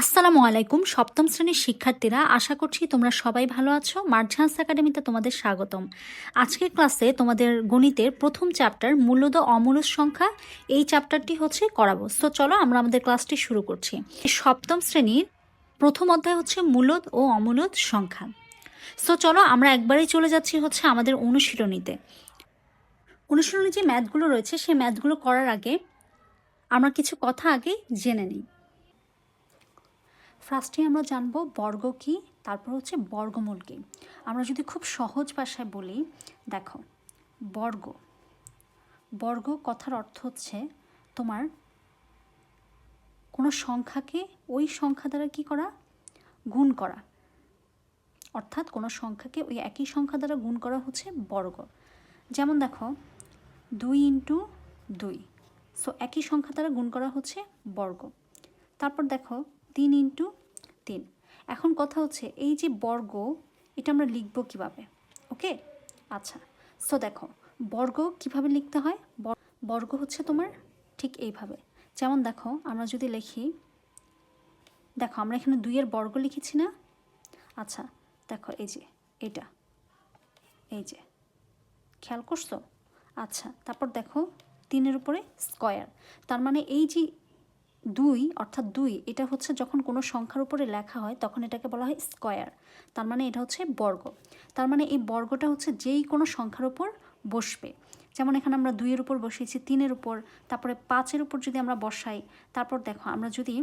আসসালামু আলাইকুম, সপ্তম শ্রেণির শিক্ষার্থীরা, আশা করছি তোমরা সবাই ভালো আছো। মার্ঝান্স একাডেমিতে তোমাদের স্বাগতম। আজকের ক্লাসে তোমাদের গণিতের প্রথম চ্যাপ্টার মূল্যদ অমূলদ সংখ্যা, এই চ্যাপ্টারটি হচ্ছে করাবো। তো চলো আমরা আমাদের ক্লাসটি শুরু করছি। সপ্তম শ্রেণির প্রথম অধ্যায় হচ্ছে মূলদ ও অমূলদ সংখ্যা। সো চলো আমরা একবারেই চলে যাচ্ছি হচ্ছে আমাদের অনুশীলনীতে। অনুশীলনী যে ম্যাথগুলো রয়েছে, সেই ম্যাথগুলো করার আগে আমরা কিছু কথা আগে জেনে নিই। ফার্স্টে আমরা জানব বর্গ কি, তারপর হচ্ছে বর্গমূল কি। আমরা যদি খুব সহজ ভাষায় বলি, দেখো, বর্গ। বর্গ কথার অর্থ হচ্ছে তোমার কোনো সংখ্যাকে ওই সংখ্যা দ্বারা কি করা? গুণ করা। অর্থাৎ কোনো সংখ্যাকে ওই একই সংখ্যা দ্বারা গুণ করা হচ্ছে বর্গ। যেমন দেখো, দুই ইন্টু দুই। সো একই সংখ্যা দ্বারা গুণ করা হচ্ছে বর্গ। তারপর দেখো তিন ইন্টু তিন। এখন কথা হচ্ছে এই যে বর্গ, এটা আমরা লিখব কীভাবে? ওকে? আচ্ছা সো দেখো, বর্গ কীভাবে লিখতে হয়? বর্গ হচ্ছে তোমার ঠিক এইভাবে। যেমন দেখো, আমরা যদি লিখি, দেখো, আমরা এখানে দুইয়ের বর্গ লিখেছি না? আচ্ছা দেখো, এই যে, এটা, এই যে, খেয়াল করছ? আচ্ছা তারপর দেখো, তিনের উপরে স্কয়ার তার মানে এই যে দুই, অর্থাৎ দুই, এটা হচ্ছে যখন কোনো সংখ্যার উপরে লেখা হয়, তখন এটাকে বলা হয় স্কয়ার। তার মানে এটা হচ্ছে বর্গ। তার মানে এই বর্গটা হচ্ছে যেই কোনো সংখ্যার উপর বসবে। যেমন এখানে আমরা দুইয়ের উপর বসিয়েছি, তিনের উপর, তারপরে পাঁচের উপর যদি আমরা বসাই, তারপর দেখো আমরা যদি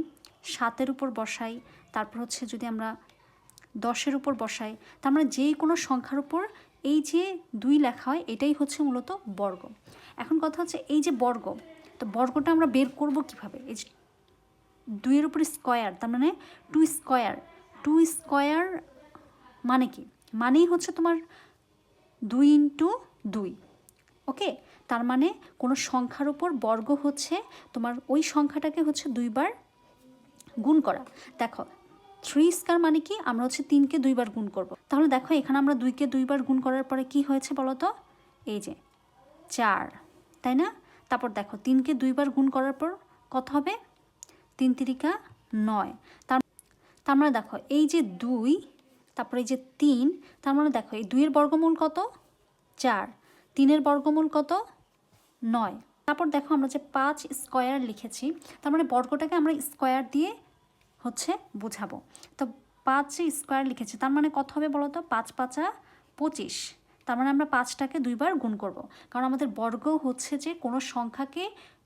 সাতের উপর বসাই, তারপর হচ্ছে যদি আমরা দশের উপর বসাই, তার মানে যেই কোনো সংখ্যার উপর এই যে দুই লেখা হয়, এটাই হচ্ছে মূলত বর্গ। এখন কথা হচ্ছে এই যে বর্গ, তো বর্গটা আমরা বের করব কীভাবে? এই যে দুইয়ের উপর স্কয়ার, তার মানে টু স্কয়ার টু স্কয়ার মানে কি? মানেই হচ্ছে তোমার দুই ইন্টু দুই ওকে তার মানে কোনো সংখ্যার উপর বর্গ হচ্ছে তোমার ওই সংখ্যাটাকে হচ্ছে দুইবার গুণ করা। দেখো থ্রি স্কয়ার মানে কি? আমরা হচ্ছে তিনকে দুইবার গুণ করব। তাহলে দেখো, এখানে আমরা দুইকে দুইবার গুণ করার পরে কি হয়েছে বলো তো? এই যে, চার, তাই না? তারপর দেখো, তিনকে দুইবার গুণ করার পর কত হবে? তিন তিরিকা নয়। তার তার মানে দেখো, এই যে দুই, তারপরে এই যে তিন, তার মানে দেখো, এই দুইয়ের বর্গমূল কত? চার। তিনের বর্গমূল কত? নয়। তারপর দেখো আমরা যে পাঁচ স্কয়ার লিখেছি, তার মানে বর্গটাকে আমরা স্কয়ার দিয়ে হচ্ছে বোঝাবো। তো পাঁচ স্কোয়ার লিখেছি, তার মানে কত হবে বলো তো? পাঁচ পাঁচা পঁচিশ। তার মানে আমরা পাঁচটাকে দুইবার গুণ করব। কারণ আমাদের বর্গ হচ্ছে যে কোনো সংখ্যাকে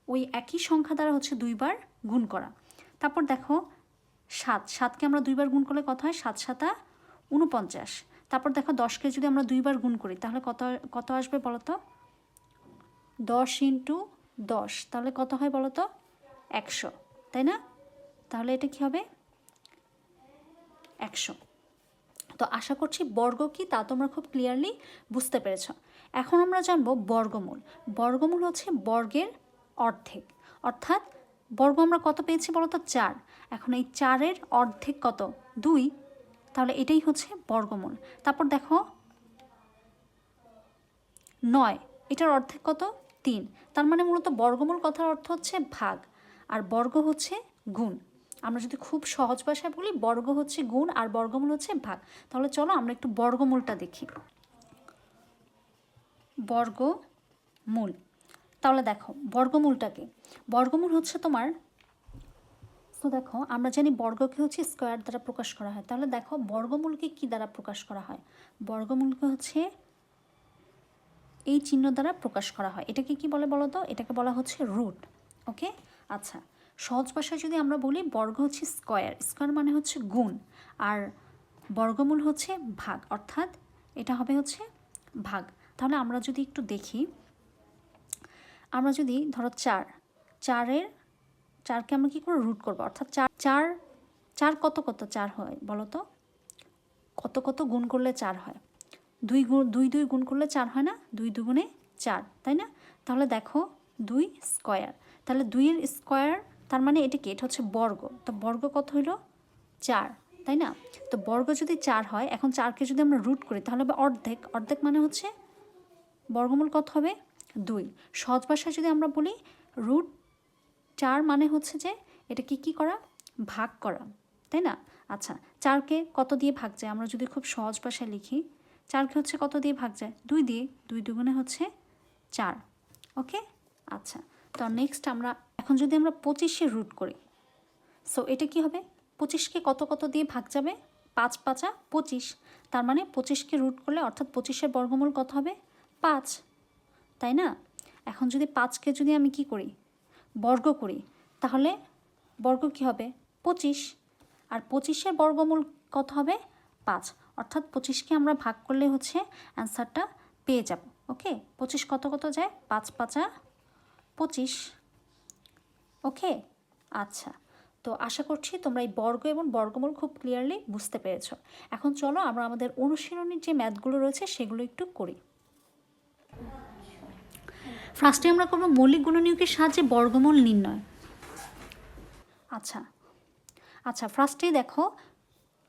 ওই একই সংখ্যা দ্বারা হচ্ছে দুইবার গুণ করা। তারপর দেখো, সাত। সাতকে আমরা দুইবার গুণ করলে কত হয়? সাত সাতা উনপঞ্চাশ তারপর দেখো, দশকে যদি আমরা দুইবার গুণ করি, তাহলে কত কত আসবে বলো তো দশ ইন্টু দশ। তাহলে কত হয় বলো তো একশো। তাই না? তাহলে এটা কি হবে? একশো। তো আশা করছি বর্গ কি? তা তোমরা খুব ক্লিয়ারলি বুঝতে পেরেছ। এখন আমরা জানব বর্গমূল। বর্গমূল হচ্ছে বর্গের অর্ধেক। অর্থাৎ বর্গ আমরা কত পেয়েছি বলো তো চার। এখন এই চারের অর্ধেক কত? দুই। তাহলে এটাই হচ্ছে বর্গমূল। তারপর দেখো, নয়। এটার অর্ধেক কত? তিন। তার মানে মূলত বর্গমূল কথার অর্থ হচ্ছে ভাগ, আর বর্গ হচ্ছে গুণ। আমরা যদি খুব সহজ ভাষায় বলি, বর্গ হচ্ছে গুণ আর বর্গমূল হচ্ছে ভাগ। তাহলে চলো আমরা একটু বর্গমূলটা দেখি। বর্গমূল। তাহলে দেখো, বর্গমূলটাকে। বর্গমূল হচ্ছে তোমার, তো দেখো, আমরা জানি বর্গকে হচ্ছে স্কোয়ার দ্বারা প্রকাশ করা হয়। তাহলে দেখো, বর্গমূলকে কি দ্বারা প্রকাশ করা হয়? বর্গমূলকে হচ্ছে এই চিহ্ন দ্বারা প্রকাশ করা হয়। এটাকে কি বলে বলো তো এটাকে বলা হচ্ছে রুট। ওকে? আচ্ছা সহজ ভাষায় যদি আমরা বলি, বর্গ হচ্ছে স্কয়ার। স্কোয়ার মানে হচ্ছে গুণ। আর বর্গমূল হচ্ছে ভাগ। অর্থাৎ এটা হবে হচ্ছে ভাগ। তাহলে আমরা যদি একটু দেখি আমরা যদি ধরো চার, চারের, চারকে আমরা কী করে রুট করব? অর্থাৎ চার চার চার কত কত চার হয় বলো তো? কত কত গুণ করলে চার হয়? দুই গুণ দুই দুই গুণ করলে চার হয় না? দুই দুগুণে চার, তাই না? তাহলে দেখো দুই স্কয়ার তাহলে দুইয়ের স্কয়ার তার মানে এটা কি? এটা হচ্ছে বর্গ। তো বর্গ কত হইল? চার, তাই না? তো বর্গ যদি চার হয়, এখন চারকে যদি আমরা রুট করি, তাহলে হবে অর্ধেক। অর্ধেক মানে হচ্ছে বর্গমূল কত হবে? দুই, সহজ ভাষায় যদি আমরা বলি রুট চার মানে হচ্ছে যে এটা কি কি করা? ভাগ করা, তাই না? আচ্ছা চারকে কত দিয়ে ভাগ যায়? আমরা যদি খুব সহজ ভাষায় লিখি, চারকে হচ্ছে কত দিয়ে ভাগ যায়? দুই দিয়ে, দুই দুগুণে হচ্ছে চার, ওকে? আচ্ছা তো নেক্সট আমরা, এখন যদি আমরা পঁচিশে রুট করি সো এটা কি হবে? পঁচিশকে কত কত দিয়ে ভাগ যাবে? পাঁচ পাঁচা পঁচিশ, তার মানে পঁচিশকে রুট করলে অর্থাৎ পঁচিশের বর্গমূল কত হবে? পাঁচ তাই না? এখন যদি পাঁচকে যদি আমি কি করি? বর্গ করি, তাহলে বর্গ কি হবে? পঁচিশ। আর পঁচিশের বর্গমূল কত হবে? পাঁচ। অর্থাৎ পঁচিশকে আমরা ভাগ করলে হচ্ছে অ্যান্সারটা পেয়ে যাব। ওকে? পঁচিশ কত কত যায়? পাঁচ পাঁচা পঁচিশ। ওকে? আচ্ছা। তো আশা করছি তোমরা এই বর্গ এবং বর্গমূল খুব ক্লিয়ারলি বুঝতে পেরেছ। এখন চলো আমরা আমাদের অনুশীলনীর যে ম্যাথগুলো রয়েছে সেগুলো একটু করি। ফার্স্টে আমরা করব মৌলিক গুণনীয়কের সাহায্যে বর্গমূল নির্ণয়। আচ্ছা আচ্ছা ফার্স্টে দেখো,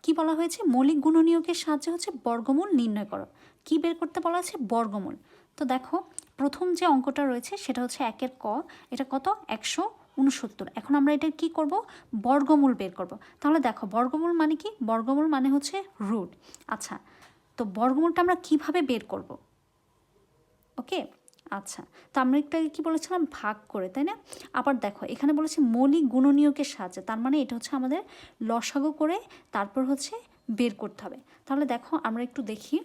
কি বলা হয়েছে? মৌলিক গুণনীয়কের সাহায্যে হচ্ছে বর্গমূল নির্ণয় করো। কি বের করতে বলা আছে বর্গমূল। তো দেখো, প্রথম যে অঙ্কটা রয়েছে সেটা হচ্ছে একের ক, এটা কত? একশো উনসত্তর। এখন আমরা এটা কি করব? বর্গমূল বের করব। তাহলে দেখো, বর্গমূল মানে কি? বর্গমূল মানে হচ্ছে রুট। আচ্ছা তো বর্গমূলটা আমরা কীভাবে বের করব? ওকে? আচ্ছা তো আমরা একটু কী বলেছিলাম? ভাগ করে, তাই না? আবার দেখো, এখানে বলেছে মৌলিক গুণনীয়কের সাহায্যে, তার মানে এটা হচ্ছে আমাদের লসাগু করে তারপর হচ্ছে বের করতে হবে। তাহলে দেখো, আমরা একটু দেখি।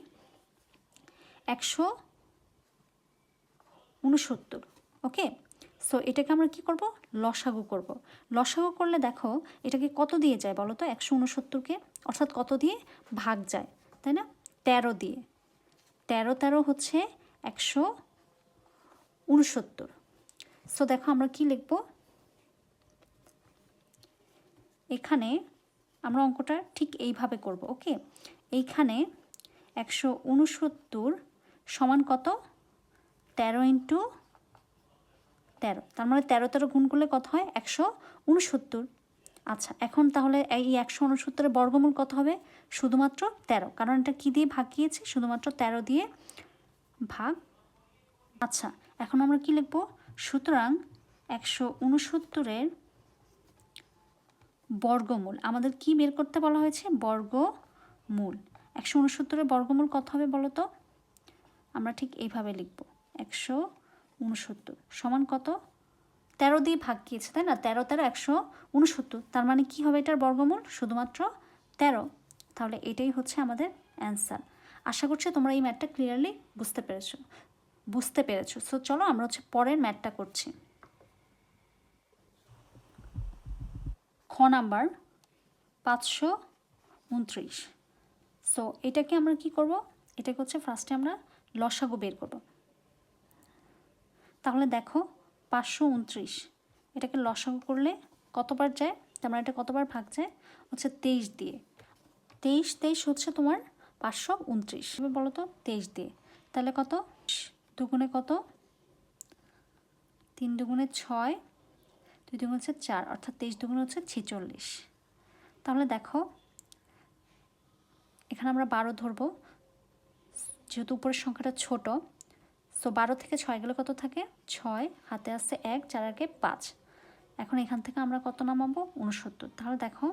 একশো উনসত্তর, ওকে? সো এটাকে আমরা কি করব? লসাগু করব। লসাগু করলে দেখো, এটাকে কত দিয়ে যায় বলো তো? একশো উনসত্তরকে অর্থাৎ কত দিয়ে? ভাগ যায়, তাই না? তেরো দিয়ে। তেরো তেরো হচ্ছে একশো উনসত্তর সো দেখো আমরা কি লিখব? এখানে আমরা অঙ্কটা ঠিক এইভাবে করব ওকে এইখানে একশো উনসত্তর সমান কত? তেরো ইন্টু তেরো। তার মানে তেরো তেরো গুণ করলে কত হয়? একশো উনসত্তর আচ্ছা এখন তাহলে এই একশো উনসত্তরের বর্গমূল কত হবে? শুধুমাত্র তেরো। কারণ এটা কী দিয়ে ভাগ গিয়েছে? শুধুমাত্র তেরো দিয়ে ভাগ। আচ্ছা এখন আমরা কি লিখব? সুতরাং একশো উনসত্তরের বর্গমূল। আমাদের কি বের করতে বলা হয়েছে? বর্গমূল। একশো উনসত্তরের বর্গমূল কত হবে বলো তো? আমরা ঠিক এইভাবে লিখব। একশো উনসত্তর সমান কত? তেরো দিয়ে ভাগ গিয়েছে, তাই না? তেরো তেরো, একশো উনসত্তর তার মানে কি হবে এটার বর্গমূল? শুধুমাত্র তেরো। তাহলে এটাই হচ্ছে আমাদের অ্যান্সার। আশা করছি তোমরা এই ম্যাথটা ক্লিয়ারলি বুঝতে পেরেছ। বুঝতে পেরেছ। সো চলো আমরা হচ্ছে পরের ম্যাটটা করছি। খ নাম্বার, পাঁচশো উনত্রিশ। সো এটাকে আমরা কি করব? এটাকে হচ্ছে ফার্স্টে আমরা লসাগু বের করব। তাহলে দেখো, পাঁচশো উনত্রিশ। এটাকে লসাগু করলে কতবার যায়? তার মানে এটা কতবার ভাগ যায়? হচ্ছে তেইশ দিয়ে। তেইশ তেইশ হচ্ছে তোমার পাঁচশো উনত্রিশ। বলো তো, তেইশ দিয়ে। তাহলে কত? দুগুণে কত? তিন দুগুণে ছয় দুই দুগুণ হচ্ছে চার, অর্থাৎ তেইশ দুগুণে হচ্ছে ছেচল্লিশ। তাহলে দেখো, এখানে আমরা বারো ধরবো। যেহেতু উপরের সংখ্যাটা ছোট সো বারো থেকে ছয় গেলে কত থাকে? ছয়, হাতে আসছে এক, চার আগে পাঁচ। এখন এখান থেকে আমরা কত নামাবো? উনসত্তর তাহলে দেখো,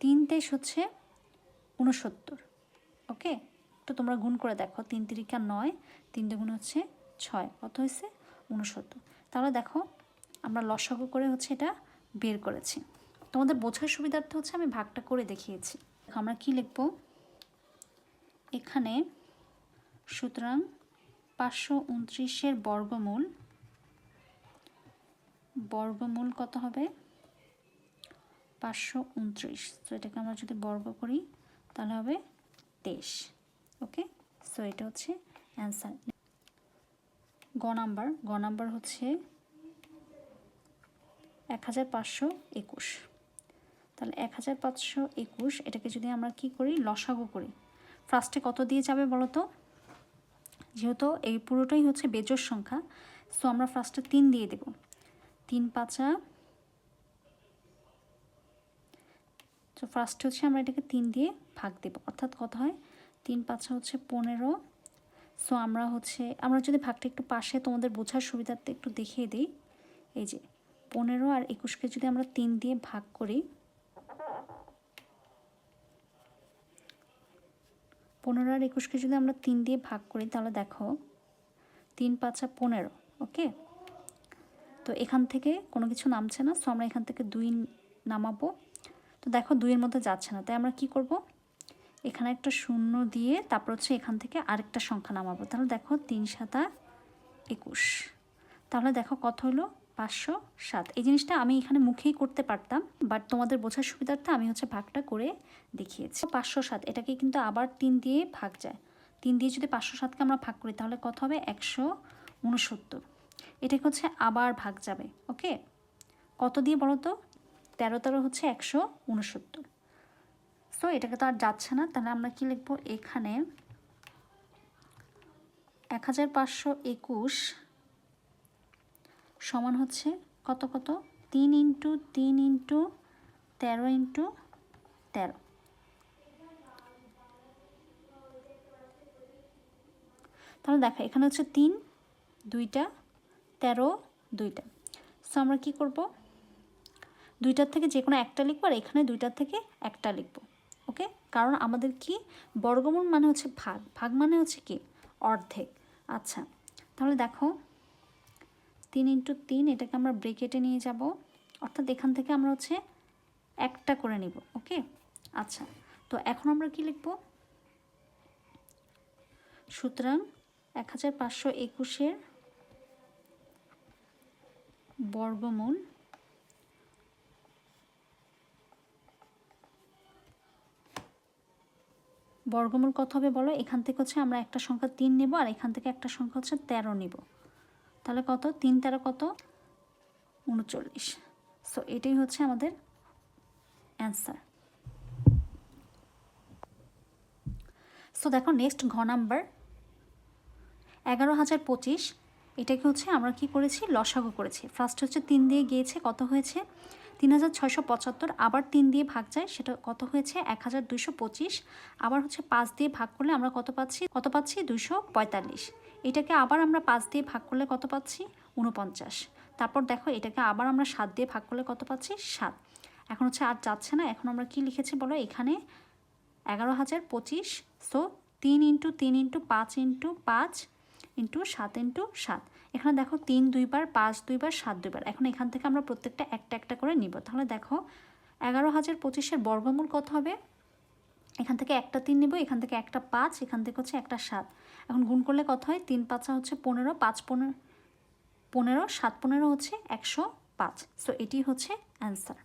তিন তেইশ হচ্ছে উনসত্তর ওকে তো তোমরা গুণ করে দেখো, তিন তিরিকা নয়, তিন দুগুণ হচ্ছে ছয়। কত হয়েছে? উনসত্তর তাহলে দেখো, আমরা লসাগু করে হচ্ছে এটা বের করেছি। তোমাদের বোঝার সুবিধার্থে হচ্ছে আমি ভাগটা করে দেখিয়েছি। আমরা কি লিখব? এখানে সুতরাং পাঁচশো উনত্রিশের বর্গমূল বর্গমূল কত হবে? পাঁচশো উনত্রিশ। তো এটাকে আমরা যদি বর্গ করি, তাহলে হবে তেইশ। ওকে সো এটা হচ্ছে অ্যান্সার গ নাম্বার। গ নাম্বার হচ্ছে এক হাজার পাঁচশো একুশ। তাহলে এক হাজার পাঁচশো একুশ, এটাকে যদি আমরা কি করি? লসাগু করি। ফার্স্টে কত দিয়ে যাবে বলো তো? যেহেতু এই পুরোটাই হচ্ছে বেজোর সংখ্যা সো আমরা ফার্স্টে তিন দিয়ে দেব। তিন পাঁচা তো ফার্স্টে হচ্ছে আমরা এটাকে তিন দিয়ে ভাগ দেব। অর্থাৎ কত হয়? তিন পাঁচা হচ্ছে পনেরো। সো আমরা হচ্ছে, আমরা যদি ভাগটা একটু পাশে তোমাদের বোঝার সুবিধার্থে একটু দেখিয়ে দিই। এই যে, পনেরো আর একুশকে যদি আমরা তিন দিয়ে ভাগ করি, পনেরো আর একুশকে যদি আমরা তিন দিয়ে ভাগ করি, তাহলে দেখো, তিন পাঁচা পনেরো, ওকে? তো এখান থেকে কোনো কিছু নামছে না সো আমরা এখান থেকে দুই নামাবো। তো দেখো দুইয়ের মধ্যে যাচ্ছে না, তাই আমরা কি করব? এখানে একটা শূন্য দিয়ে তারপর হচ্ছে এখান থেকে আরেকটা সংখ্যা নামাবো। তাহলে দেখো তিন সাতা একুশ। তাহলে দেখো কত হলো? পাঁচশো সাত। এই জিনিসটা আমি এখানে মুখেই করতে পারতাম বাট তোমাদের বোঝার সুবিধার্থে আমি হচ্ছে ভাগটা করে দেখিয়েছি। পাঁচশো সাত, এটাকে কিন্তু আবার তিন দিয়ে ভাগ যায়। তিন দিয়ে যদি পাঁচশো সাতকে আমরা ভাগ করি, তাহলে কত হবে? একশো উনসত্তর। এটাকে হচ্ছে আবার ভাগ যাবে ওকে কত দিয়ে বলো তো? তেরো তেরো হচ্ছে একশো উনসত্তর। সো এটাকে তো আর যাচ্ছে না। তাহলে আমরা কি লিখব? এখানে এক হাজার পাঁচশো একুশ সমান হচ্ছে কত কত? তিন ইন্টু তিন ইন্টু তেরো ইন্টু তেরো। তাহলে দেখো, এখানে হচ্ছে তিন, দুইটা, তেরো, দুইটা। সো আমরা কি করব? দুইটার থেকে যে কোনো একটা লিখব, আর এখানে দুইটার থেকে একটা লিখব। ওকে? কারণ আমাদের কি? বর্গমূল মানে হচ্ছে ভাগ। ভাগ মানে হচ্ছে কি? অর্ধেক। আচ্ছা তাহলে দেখো, তিন ইন্টু তিন, এটাকে আমরা ব্রেকেটে নিয়ে যাব। অর্থাৎ এখান থেকে আমরা হচ্ছে একটা করে নিব, ওকে? আচ্ছা তো এখন আমরা কি লিখব? সুতরাং এক হাজার পাঁচশো একুশের বর্গমূল বর্গমূল কত হবে বলো? এখান থেকে হচ্ছে আমরা একটা সংখ্যা তিন নেব আর এখান থেকে একটা সংখ্যা হচ্ছে তেরো নেব। তাহলে কত? তিন তেরো কত? উনচল্লিশ। সো এটাই হচ্ছে আমাদের অ্যান্সার সো দেখো নেক্সট ঘ নাম্বার এগারো হাজার পঁচিশ। এটাকে হচ্ছে আমরা কি করেছি? লসাগু করেছি। ফার্স্ট হচ্ছে তিন দিয়ে গিয়েছে। কত হয়েছে? তিন হাজার ছয়শো পঁচাত্তর আবার তিন দিয়ে ভাগ যায়, সেটা কত হয়েছে? এক হাজার দুইশো পঁচিশ। আবার হচ্ছে পাঁচ দিয়ে ভাগ করলে আমরা কত পাচ্ছি? কত পাচ্ছি? দুশো পঁয়তাল্লিশ। এটাকে আবার আমরা পাঁচ দিয়ে ভাগ করলে কত পাচ্ছি? উনপঞ্চাশ তারপর দেখো, এটাকে আবার আমরা সাত দিয়ে ভাগ করলে কত পাচ্ছি? সাত। এখন হচ্ছে আর যাচ্ছে না, এখন আমরা কি লিখেছি বলো? এখানে এগারো হাজার পঁচিশ। সো তিন ইন্টু তিন ইন্টু পাঁচ ইন্টু পাঁচ ইন্টু সাত ইন্টু সাত। এখানে দেখো তিন দুইবার পাঁচ দুইবার সাত দুইবার এখন এখান থেকে আমরা প্রত্যেকটা একটা একটা করে নিব। তাহলে দেখো এগারো হাজার পঁচিশের বর্গমূল কত হবে? এখান থেকে একটা তিন নিব, এখান থেকে একটা পাঁচ, এখান থেকে হচ্ছে একটা সাত। এখন গুণ করলে কত হয়? তিন পাঁচা হচ্ছে পনেরো, পাঁচ পনেরো পনেরো, সাত পনেরো হচ্ছে একশো পাঁচ। সো এটি হচ্ছে অ্যান্সার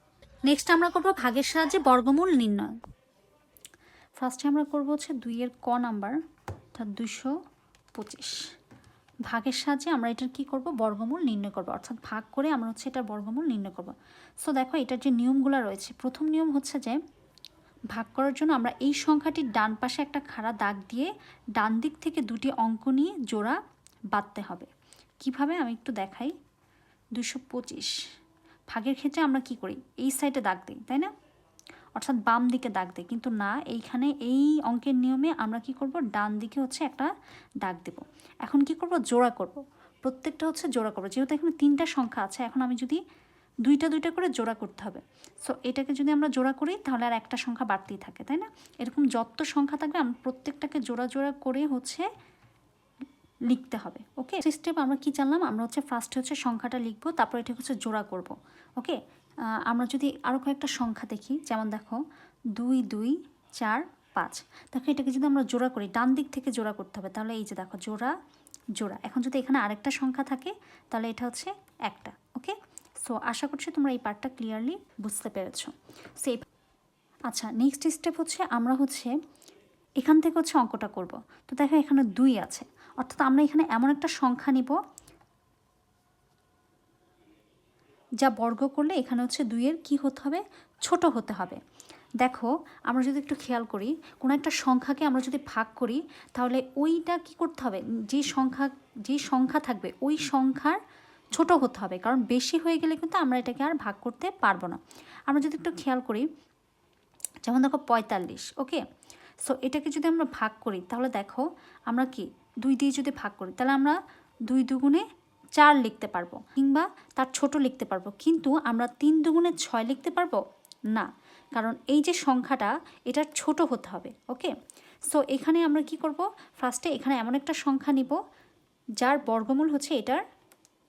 নেক্সট আমরা করব ভাগের সাহায্যে বর্গমূল নির্ণয়। ফার্স্টে আমরা করব হচ্ছে দুইয়ের ক নাম্বার অর্থাৎ দুইশো পঁচিশ। ভাগের সাহায্যে আমরা এটার কি করব? বর্গমূল নির্ণয় করব। অর্থাৎ ভাগ করে আমরা হচ্ছে এটার বর্গমূল নির্ণয় করব। সো দেখো এটার যে নিয়মগুলো রয়েছে, প্রথম নিয়ম হচ্ছে যে ভাগ করার জন্য আমরা এই সংখ্যাটির ডান পাশে একটা খাড়া দাগ দিয়ে ডান দিক থেকে দুটি অঙ্ক নিয়ে জোড়া বাঁধতে হবে। কীভাবে? আমি একটু দেখাই। দুশো পঁচিশ। ভাগের ক্ষেত্রে আমরা কি করি? এই সাইডে দাগ দিই, তাই না? অর্থাৎ বাম দিকে দাগ দিই কিন্তু না, এইখানে এই অঙ্কের নিয়মে আমরা কি করব? ডান দিকে হচ্ছে একটা দাগ দেব। এখন কি করব? জোড়া করব। প্রত্যেকটা হচ্ছে জোড়া করব। যেহেতু এখানে তিনটা সংখ্যা আছে, এখন আমি যদি দুইটা দুইটা করে জোড়া করতে হবে। সো এটাকে যদি আমরা জোড়া করি, তাহলে আর একটা সংখ্যা বাড়তেই থাকে, তাই না? এরকম যত সংখ্যা থাকবে আমরা প্রত্যেকটাকে জোড়া জোড়া করে হচ্ছে লিখতে হবে। ওকে স্টেপ আমরা কি জানলাম? আমরা হচ্ছে ফার্স্টে হচ্ছে সংখ্যাটা লিখব, তারপর এটা হচ্ছে জোড়া করব। ওকে আমরা যদি আরও কয়েকটা সংখ্যা দেখি, যেমন দেখো, দুই দুই, চার, পাঁচ। দেখো, এটাকে যদি আমরা জোড়া করি, ডান দিক থেকে জোড়া করতে হবে, তাহলে এই যে দেখো, জোড়া জোড়া। এখন যদি এখানে আরেকটা সংখ্যা থাকে, তাহলে এটা হচ্ছে একটা, ওকে? সো আশা করছি তোমরা এই পার্টটা ক্লিয়ারলি বুঝতে পেরেছ। সো আচ্ছা নেক্সট স্টেপ হচ্ছে আমরা হচ্ছে এখান থেকে হচ্ছে অঙ্কটা করব। তো দেখো, এখানে দুই আছে। অর্থাৎ আমরা এখানে এমন একটা সংখ্যা নিব যা বর্গ করলে এখানে হচ্ছে দুইয়ের কি হতে হবে? ছোট হতে হবে। দেখো, আমরা যদি একটু খেয়াল করি, কোনো একটা সংখ্যাকে আমরা যদি ভাগ করি, তাহলে ওইটা কি করতে হবে? যে সংখ্যা যে সংখ্যা থাকবে, ওই সংখ্যার ছোট হতে হবে। কারণ বেশি হয়ে গেলে কিন্তু আমরা এটাকে আর ভাগ করতে পারব না। আমরা যদি একটু খেয়াল করি, যেমন দেখো পঁয়তাল্লিশ, ওকে? সো এটাকে যদি আমরা ভাগ করি, তাহলে দেখো আমরা কি? দুই দিয়ে যদি ভাগ করি, তাহলে আমরা দুই দুগুণে চার লিখতে পারব কিংবা তার ছোট লিখতে পারব। কিন্তু আমরা তিন দুগুণে ছয় লিখতে পারব? না। কারণ এই যে সংখ্যাটা, এটার ছোট হতে হবে, ওকে? সো এখানে আমরা কি করব? ফার্স্টে এখানে এমন একটা সংখ্যা নিব, যার বর্গমূল হচ্ছে এটার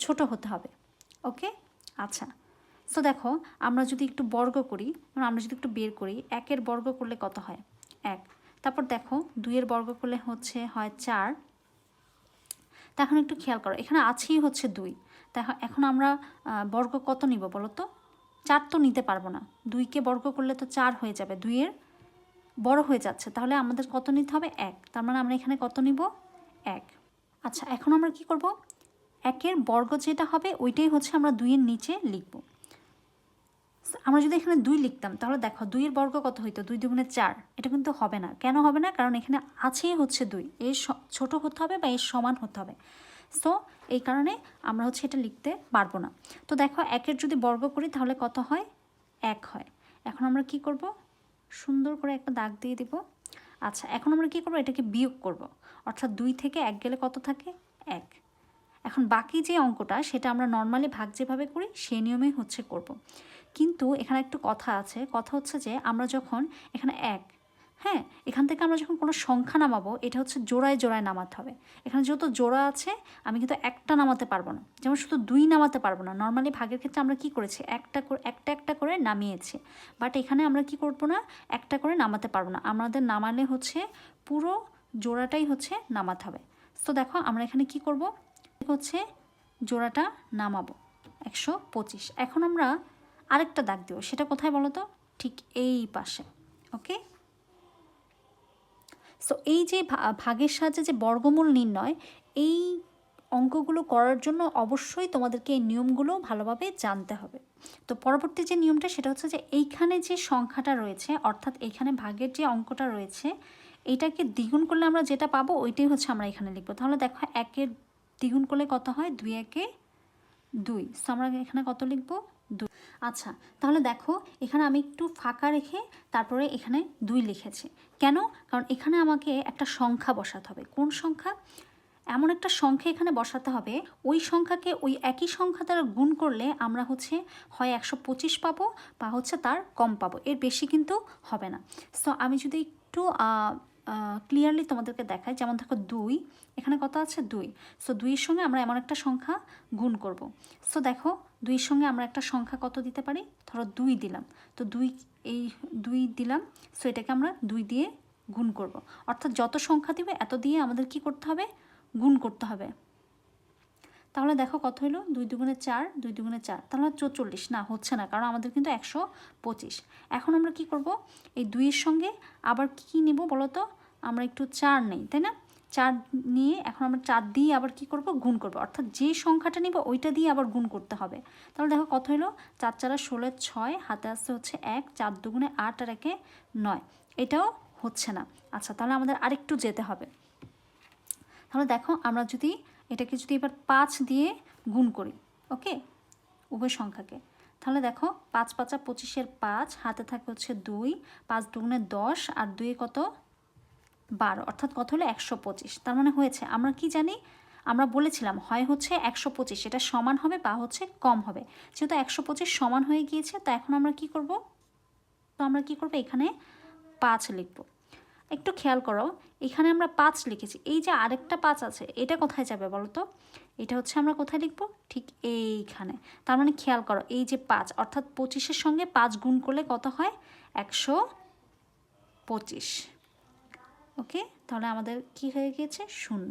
ছোট হতে হবে, ওকে? আচ্ছা। সো দেখো, আমরা যদি একটু বর্গ করি মানে আমরা যদি একটু বের করি, একের বর্গ করলে কত হয়? এক। তারপর দেখো, দুইয়ের বর্গ করলে হচ্ছে হয় চার তা এখন একটু খেয়াল করো। এখানে আছেই হচ্ছে দুই। তা এখন আমরা বর্গ কত নিব বলো তো? চার তো নিতে পারব না। দুইকে বর্গ করলে তো চার হয়ে যাবে। দুইয়ের বড় হয়ে যাচ্ছে। তাহলে আমাদের কত নিতে হবে? এক। তার মানে আমরা এখানে কত নিব? এক। আচ্ছা এখন আমরা কি করব? একের বর্গ যেটা হবে, ওইটাই হচ্ছে আমরা দুইয়ের নিচে লিখব। আমরা যদি এখানে দুই লিখতাম, তাহলে দেখো দুইয়ের বর্গ কত হইতো? দুই দুগুণে চার। এটা কিন্তু হবে না। কেন হবে না? কারণ এখানে আছেই হচ্ছে দুই। এর ছোট হতে হবে বা এর সমান হতে হবে। সো এই কারণে আমরা হচ্ছে এটা লিখতে পারব না। তো দেখো, একের যদি বর্গ করি, তাহলে কত হয়? এক হয়। এখন আমরা কি করব? সুন্দর করে একটা দাগ দিয়ে দিব। আচ্ছা এখন আমরা কি করব? এটাকে বিয়োগ করব। অর্থাৎ দুই থেকে এক গেলে কত থাকে? এক। এখন বাকি যে অঙ্কটা, সেটা আমরা নর্মালি ভাগ যেভাবে করি সেই নিয়মেই হচ্ছে করব। কিন্তু এখানে একটু কথা আছে। কথা হচ্ছে যে আমরা যখন এখানে এক হ্যাঁ? এখান থেকে আমরা যখন কোনো সংখ্যা নামাবো, এটা হচ্ছে জোড়ায় জোড়ায় নামাতে হবে। এখানে যেহেতু জোড়া আছে, আমি কিন্তু একটা নামাতে পারব না। যেমন শুধু দুই নামাতে পারব না। নর্মালি ভাগের ক্ষেত্রে আমরা কি করেছি? একটা করে, একটা একটা করে নামিয়েছি। বাট এখানে আমরা কি করব না? একটা করে নামাতে পারব না। আমাদের নামালে হচ্ছে পুরো জোড়াটাই হচ্ছে নামাতে হবে। তো দেখো, আমরা এখানে কি করব? হচ্ছে জোড়াটা নামাবো। একশো পঁচিশ। এখন আমরা আরেকটা দাগ দেবো। সেটা কোথায় বলো তো ঠিক এই পাশে ওকে সো এই যে ভাগের সাহায্যে যে বর্গমূল নির্ণয়, এই অঙ্কগুলো করার জন্য অবশ্যই তোমাদেরকে এই নিয়মগুলো ভালোভাবে জানতে হবে। তো পরবর্তী যে নিয়মটা, সেটা হচ্ছে যে এইখানে যে সংখ্যাটা রয়েছে, অর্থাৎ এইখানে ভাগের যে অঙ্কটা রয়েছে, এইটাকে দ্বিগুণ করলে আমরা যেটা পাবো, ওইটাই হচ্ছে আমরা এখানে লিখব। তাহলে দেখো, একের দ্বিগুণ করলে কত হয়? দুই একে দুই। সো আমরা এখানে কত লিখব? দুই আচ্ছা তাহলে দেখো, এখানে আমি একটু ফাঁকা রেখে তারপরে এখানে দুই লিখেছি। কেন? কারণ এখানে আমাকে একটা সংখ্যা বসাতে হবে। কোন সংখ্যা? এমন একটা সংখ্যা এখানে বসাতে হবে, ওই সংখ্যাকে ওই একই সংখ্যা দ্বারা গুণ করলে আমরা হচ্ছে, হয় একশো পঁচিশ পাবো বা হচ্ছে তার কম পাবো। এর বেশি কিন্তু হবে না। সো আমি যদি একটু ক্লিয়ারলি তোমাদেরকে দেখাই যেমন দেখো দুই, এখানে কত আছে? দুই। সো দুইয়ের সঙ্গে আমরা এমন একটা সংখ্যা গুণ করব। সো দেখো, দুইয়ের সঙ্গে আমরা একটা সংখ্যা কত দিতে পারি? ধরো দুই দিলাম। তো দুই, এই দুই দিলাম। সো এটাকে আমরা দুই দিয়ে গুণ করব। অর্থাৎ যত সংখ্যা দিবে, এত দিয়ে আমাদের কি করতে হবে? গুণ করতে হবে। তাহলে দেখো কত হলো দুই দুগুণে চার, দুই দুগুণে চার। তাহলে চৌচল্লিশ। না, হচ্ছে না, কারণ আমাদের কিন্তু একশো পঁচিশ। এখন আমরা কি করব? এই দুইয়ের সঙ্গে আবার কি নেব বলো তো? আমরা একটু চার নেই, তাই না? চার নিয়ে এখন আমরা চার দিয়ে আবার কি করব? গুণ করব। অর্থাৎ যে সংখ্যাটা নিব, ওইটা দিয়ে আবার গুণ করতে হবে। তাহলে দেখো কত হলো চার চারা ষোলো ছয়, হাতে আসতে হচ্ছে এক, চার দুগুণে আট আর একে নয়। এটাও হচ্ছে না। আচ্ছা তাহলে আমাদের আরেকটু যেতে হবে। তাহলে দেখো আমরা যদি এটাকে যদি এবার পাঁচ দিয়ে গুণ করি, ওকে? উভয় সংখ্যাকে। তাহলে দেখো, পাঁচ পাঁচা পঁচিশের পাঁচ, হাতে থাকে হচ্ছে দুই, পাঁচ দুগুণে দশ, আর দুই কত? বারো। অর্থাৎ কত হলো? একশো পঁচিশ। তার মানে হয়েছে, আমরা কি জানি? আমরা বলেছিলাম, হয় হচ্ছে একশো পঁচিশ। এটা সমান হবে বা হচ্ছে কম হবে। যেহেতু একশো পঁচিশ সমান হয়ে গিয়েছে, তো এখন আমরা কি করব? তো আমরা কি করব? এখানে পাঁচ লিখব। একটু খেয়াল করো, এখানে আমরা পাঁচ লিখেছি। এই যে আরেকটা পাঁচ আছে, এটা কোথায় যাবে বলো তো? এটা হচ্ছে আমরা কোথায় লিখব? ঠিক এইখানে। তার মানে খেয়াল করো, এই যে পাঁচ, অর্থাৎ পঁচিশের সঙ্গে পাঁচ গুণ করলে কত হয়? একশো পঁচিশ। ওকে, তাহলে আমাদের কি হয়ে গিয়েছে? শূন্য।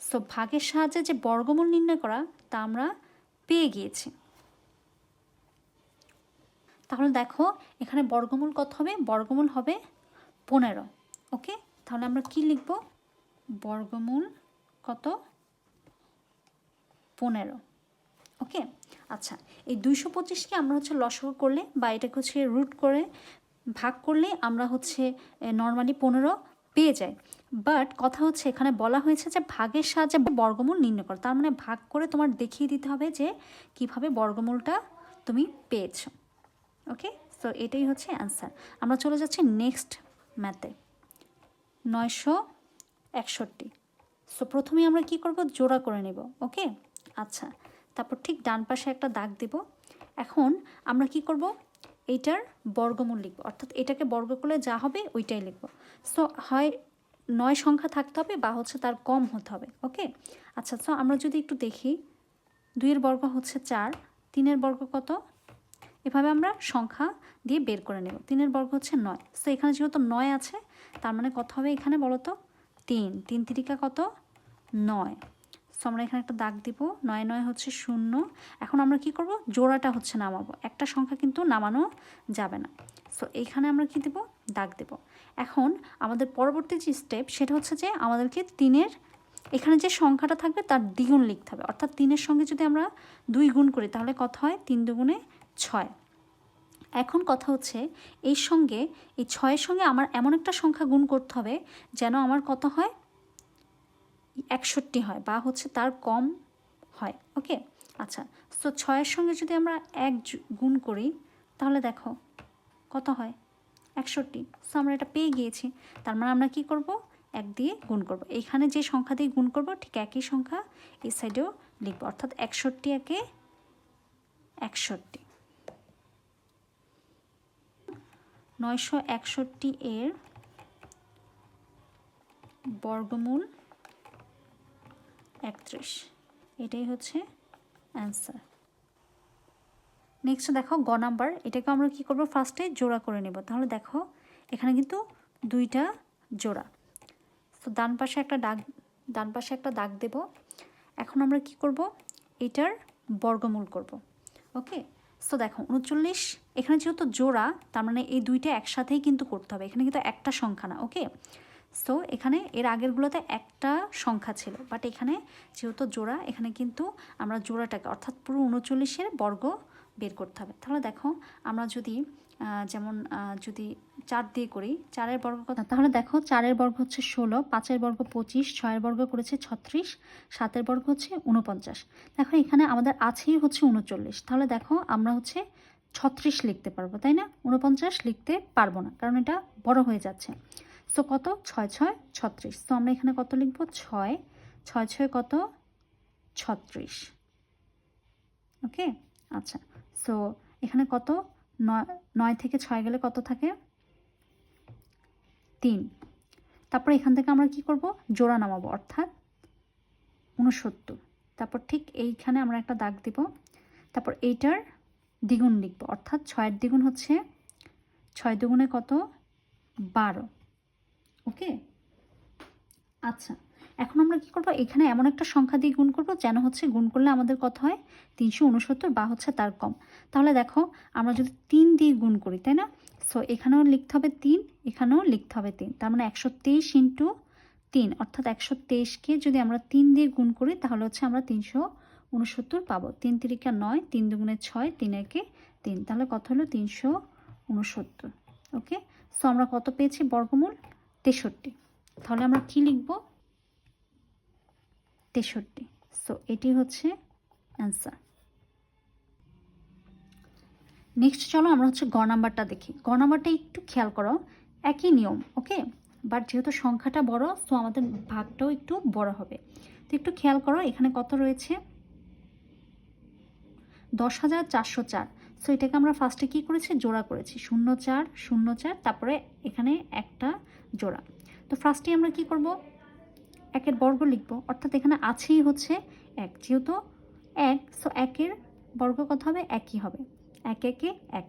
সো ভাগের সাহায্যে যে বর্গমূল নির্ণয় করা, তা আমরা পেয়ে গিয়েছি। তাহলে দেখো, এখানে বর্গমূল কত হবে? বর্গমূল হবে পনেরো, ওকে? তাহলে আমরা কি লিখব? বর্গমূল কত? পনেরো, ওকে? আচ্ছা এই দুইশো পঁচিশকে আমরা হচ্ছে লসগু করলে বা এটাকে হচ্ছে রুট করে ভাগ করলে আমরা হচ্ছে নর্মালি পনেরো পেয়ে যাই। বাট কথা হচ্ছে, এখানে বলা হয়েছে যে ভাগের সাহায্যে বর্গমূল নির্ণয় করো। তার মানে ভাগ করে তোমার দেখিয়ে দিতে হবে যে কীভাবে বর্গমূলটা তুমি পেয়েছ, ওকে? সো এটাই হচ্ছে অ্যান্সার আমরা চলে যাচ্ছি নেক্সট ম্যাথে। নয়শো একষট্টি। সো প্রথমে আমরা কি করব? জোড়া করে নেব ওকে আচ্ছা তারপর ঠিক ডান পাশে একটা দাগ দেব। এখন আমরা কি করব? এইটার বর্গমূল লিখব, অর্থাৎ এটাকে বর্গ করলে যা হবে ওইটাই লিখব। সো হয় নয় সংখ্যা থাকতে হবে বা হচ্ছে তার কম হতে হবে ওকে আচ্ছা সো আমরা যদি একটু দেখি, দুইয়ের বর্গ হচ্ছে চার, তিনের বর্গ কত? এভাবে আমরা সংখ্যা দিয়ে বের করে নেব। তিনের বর্গ হচ্ছে নয়। সো এখানে যেহেতু নয় আছে, তার মানে কত হবে এখানে বলো তো? তিন। তিন তিরিকা কত? নয়। সো আমরা এখানে একটা দাগ দিব। নয় নয় হচ্ছে শূন্য। এখন আমরা কি করব? জোড়াটা হচ্ছে নামাবো। একটা সংখ্যা কিন্তু নামানো যাবে না। সো এইখানে আমরা কি দেব? দাগ দেব। এখন আমাদের পরবর্তী যে স্টেপ সেটা হচ্ছে যে আমাদেরকে তিনের, এখানে যে সংখ্যাটা থাকবে তার দ্বিগুণ লিখতে হবে। অর্থাৎ তিনের সঙ্গে যদি আমরা দুই গুণ করি, তাহলে কত হয়? তিন দুগুণে ছয়। এখন কথা হচ্ছে, এই সঙ্গে, এই ছয়ের সঙ্গে আমার এমন একটা সংখ্যা গুণ করতে হবে যেন আমার কত হয়? একষট্টি হয় বা হচ্ছে তার কম হয়, ওকে? আচ্ছা তো ছয়ের সঙ্গে যদি আমরা এক গুণ করি, তাহলে দেখো, কত হয়? একষট্টি। সো আমরা এটা পেয়ে গিয়েছি, তার মানে আমরা কি করব? এক দিয়ে গুণ করব। এইখানে যে সংখ্যা দিয়ে গুণ করব, ঠিক একই সংখ্যা এই সাইডেও লিখব। অর্থাৎ একষট্টি একে একষট্টি। নয়শো একষট্টি এর বর্গমূল একত্রিশ। এটাই হচ্ছে অ্যান্সার নেক্সট দেখো গ নাম্বার। এটাকে আমরা কি করব? ফার্স্টে জোড়া করে নেব। তাহলে দেখো, এখানে কিন্তু দুইটা জোড়া। তো ডান পাশে একটা দাগ ডান পাশে একটা দাগ দেব। এখন আমরা কি করব? এটার বর্গমূল করব। ওকে সো দেখো, উনচল্লিশ এখানে যেহেতু জোড়া, তার মানে এই দুইটা একসাথেই কিন্তু করতে হবে। এখানে কিন্তু একটা সংখ্যা না ওকে সো এখানে এর আগেরগুলোতে একটা সংখ্যা ছিল বাট এখানে যেহেতু জোড়া, এখানে কিন্তু আমরা জোড়াটাকে, অর্থাৎ পুরো উনচল্লিশের বর্গ বের করতে হবে। তাহলে দেখো, আমরা যদি যেমন যদি চার দিয়ে করি, চারের বর্গ কত? তাহলে দেখো, চারের বর্গ হচ্ছে ষোলো, পাঁচের বর্গ পঁচিশ, ছয়ের বর্গ করেছে ছত্রিশ, সাতের বর্গ হচ্ছে উনপঞ্চাশ দেখো, এখানে আমাদের আছেই হচ্ছে উনচল্লিশ তাহলে দেখো, আমরা হচ্ছে ছত্রিশ লিখতে পারব, তাই না? উনপঞ্চাশ লিখতে পারব না, কারণ এটা বড় হয়ে যাচ্ছে। সো কত? ছয় ছয়, ছত্রিশ। তো আমরা এখানে কত লিখব? ছয় ছয় ছয় কত? ছত্রিশ। ওকে আচ্ছা। সো এখানে কত? নয় থেকে ছয় গেলে কত থাকে? তিন। তারপর এখান থেকে আমরা কি করব? জোড়া নামাবো, অর্থাৎ উনসত্তর তারপর ঠিক এইখানে আমরা একটা দাগ দিব। তারপর এইটার দ্বিগুণ লিখব। অর্থাৎ ছয়ের দ্বিগুণ হচ্ছে, ছয় দ্বিগুণে কত? বারো। ওকে? আচ্ছা এখন আমরা কি করব? এখানে এমন একটা সংখ্যা দিয়ে গুণ করব যেন হচ্ছে গুণ করলে আমাদের কত হয়? তিনশো উনসত্তর বা হচ্ছে তার কম। তাহলে দেখো, আমরা যদি তিন দিয়ে গুণ করি, তাই না? সো এখানেও লিখতে হবে তিন, এখানেও লিখতে হবে তিন। তার মানে একশো তেইশ ইন্টু তিন, অর্থাৎ একশো তেইশকে যদি আমরা তিন দিয়ে গুণ করি, তাহলে হচ্ছে আমরা তিনশো উনসত্তর পাবো। তিন তিরিকা নয়, তিন দুগুণে ছয়, তিন একে তিন। তাহলে কত হলো? তিনশো উনসত্তর ওকে? সো আমরা কত পেয়েছি? বর্গমূল তেষট্টি। তাহলে আমরা কি লিখব? তেষট্টি। সো এটি হচ্ছে অ্যান্সার নেক্সট চলো আমরা হচ্ছে গ নাম্বারটা দেখি। গ নাম্বারটা একটু খেয়াল করো। একই নিয়ম, ওকে? বাট যেহেতু সংখ্যাটা বড় সো আমাদের ভাগটাও একটু বড় হবে। তো একটু খেয়াল করো, এখানে কত রয়েছে? দশ হাজার চারশো চার। সো এটাকে আমরা ফার্স্টে কী করেছি? জোড়া করেছি। শূন্য চার শূন্য চার, তারপরে এখানে একটা জোড়া। তো ফার্স্টে আমরা কি করব? একের বর্গ লিখব। অর্থাৎ এখানে আছেই হচ্ছে এক। যেহেতু এক সো একের বর্গ কত হবে? একই হবে। এক, একে এক।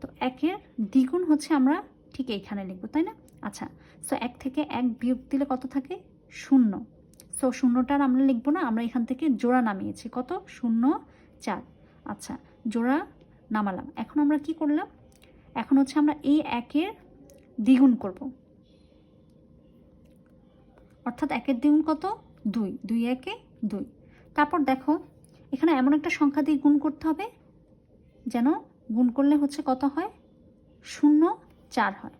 তো একের দ্বিগুণ হচ্ছে আমরা ঠিক এইখানে লিখব, তাই না? আচ্ছা সো এক থেকে এক বিয়োগ দিলে কত থাকে? শূন্য। সো শূন্যটার আমরা লিখব না, আমরা এখান থেকে জোড়া নামিয়েছি। কত? শূন্য চার। আচ্ছা জোড়া নামালাম। এখন আমরা কি করলাম? এখন হচ্ছে আমরা এই একের দ্বিগুণ করব। অর্থাৎ একের দ্বিগুণ কত? দুই। দুই একে দুই। তারপর দেখো, এখানে এমন একটা সংখ্যা দিয়ে গুণ করতে হবে, যেন গুণ করলে হচ্ছে কত হয়? শূন্য চার হয়।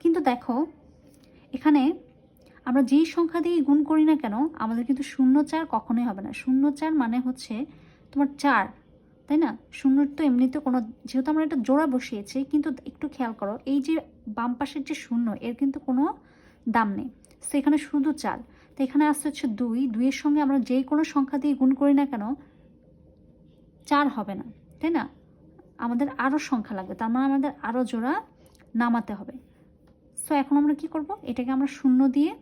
কিন্তু দেখো, এখানে আমরা যেই সংখ্যা দিয়ে গুণ করি না কেন, আমাদের কিন্তু শূন্য চার কখনোই হবে না। শূন্য চার মানে হচ্ছে তোমার চার, তাই না? শূন্যর তো এমনিতে কোনো, যেহেতু আমরা এটা জোড়া বসিয়েছি, কিন্তু একটু খেয়াল করো, এই যে বাম পাশের যে শূন্য, এর কিন্তু কোনো দাম নেই। তো এখানে শুধু চার। তো এখানে আসতে হচ্ছে দুই। দুইয়ের সঙ্গে আমরা যেই কোনো সংখ্যা দিয়ে গুণ করি না কেন, চার হবে না, তাই না? আমাদের আরও সংখ্যা লাগবে, তার মানে আমাদের আরও জোড়া নামাতে হবে। সো এখন আমরা কি করব? এটাকে আমরা শূন্য দিয়ে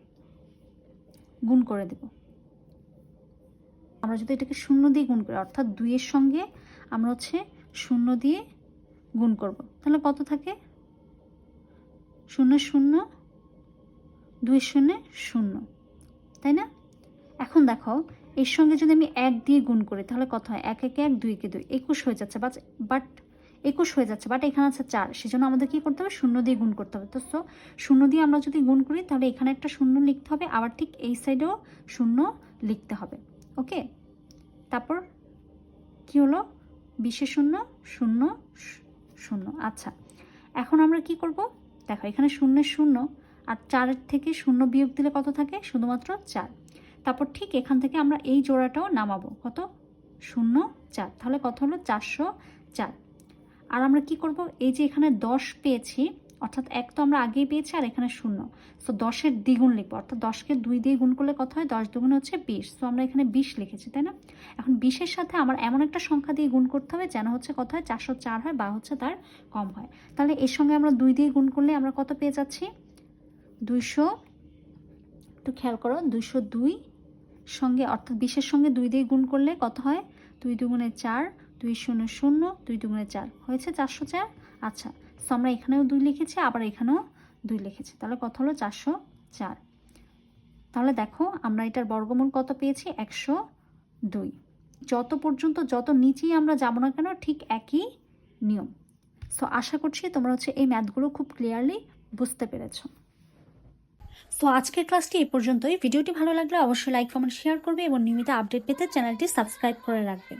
গুণ করে দেব। আমরা যদি এটাকে শূন্য দিয়ে গুণ করি, অর্থাৎ দুইয়ের সঙ্গে আমরা হচ্ছে শূন্য দিয়ে গুণ করব। তাহলে কত থাকে? শূন্য শূন্য দুই শূন্য শূন্য, তাই না? এখন দেখো, এর সঙ্গে যদি আমি এক দিয়ে গুণ করি, তাহলে কত হয়? এক, একে, এক দুই কে দুই, একুশ হয়ে যাচ্ছে বাট একুশ হয়ে যাচ্ছে বাট এখানে আছে চার। সেজন্য আমাদের কি করতে হবে? শূন্য দিয়ে গুণ করতে হবে। তো সো শূন্য দিয়ে আমরা যদি গুণ করি, তাহলে এখানে একটা শূন্য লিখতে হবে, আবার ঠিক এই সাইডেও শূন্য লিখতে হবে। ওকে তারপর কি হলো? বিশে শূন্য শূন্য শূন্য। আচ্ছা এখন আমরা কি করব? দেখো, এখানে শূন্যের শূন্য, আর চারের থেকে শূন্য বিয়োগ দিলে কত থাকে? শুধুমাত্র চার। তারপর ঠিক এখান থেকে আমরা এই জোড়াটাও নামাবো। কত? শূন্য, চার। তাহলে কত হলো? চারশো চার। আর আমরা কি করব? এই যে এখানে দশ পেয়েছি, অর্থাৎ এক তো আমরা আগেই পেয়েছি আর এখানে শূন্য। সো দশের দ্বিগুণ লিখব, অর্থাৎ দশকে দুই দিয়ে গুণ করলে কত হয়? দশ দ্বিগুণ হচ্ছে বিশ। সো আমরা এখানে বিশ লিখেছি, তাই না? এখন বিশের সাথে আমার এমন একটা সংখ্যা দিয়ে গুণ করতে হবে যেন হচ্ছে কত হয়? চারশো চার হয় বা হচ্ছে তার কম হয়। তাহলে এর সঙ্গে আমরা দুই দিয়ে গুণ করলে আমরা কত পেয়ে যাচ্ছি? দুইশো। একটু খেয়াল করো, দুইশো দুই সঙ্গে, অর্থাৎ বিশের সঙ্গে দুই দিয়ে গুণ করলে কত হয়? দুই দুগুণে চার। দুই শূন্য শূন্য দুই দুগুণে চার। হয়েছে চারশো চার? আচ্ছা আমরা এখানেও দুই লিখেছি, আবার এখানেও দুই লিখেছি। তাহলে কত হলো চারশো চার। তাহলে দেখো, আমরা এটার বর্গমূল কত পেয়েছি? একশো দুই। যত পর্যন্ত, যত নিচেই আমরা যাব না কেন, ঠিক একই নিয়ম। সো আশা করছি তোমরা হচ্ছে এই ম্যাথগুলো খুব ক্লিয়ারলি বুঝতে পেরেছ। সো আজকের ক্লাসটি এই পর্যন্তই। ভিডিওটি ভালো লাগলে অবশ্যই লাইক কমেন্ট শেয়ার করবে এবং নিয়মিত আপডেট পেতে চ্যানেলটি সাবস্ক্রাইব করে রাখবে।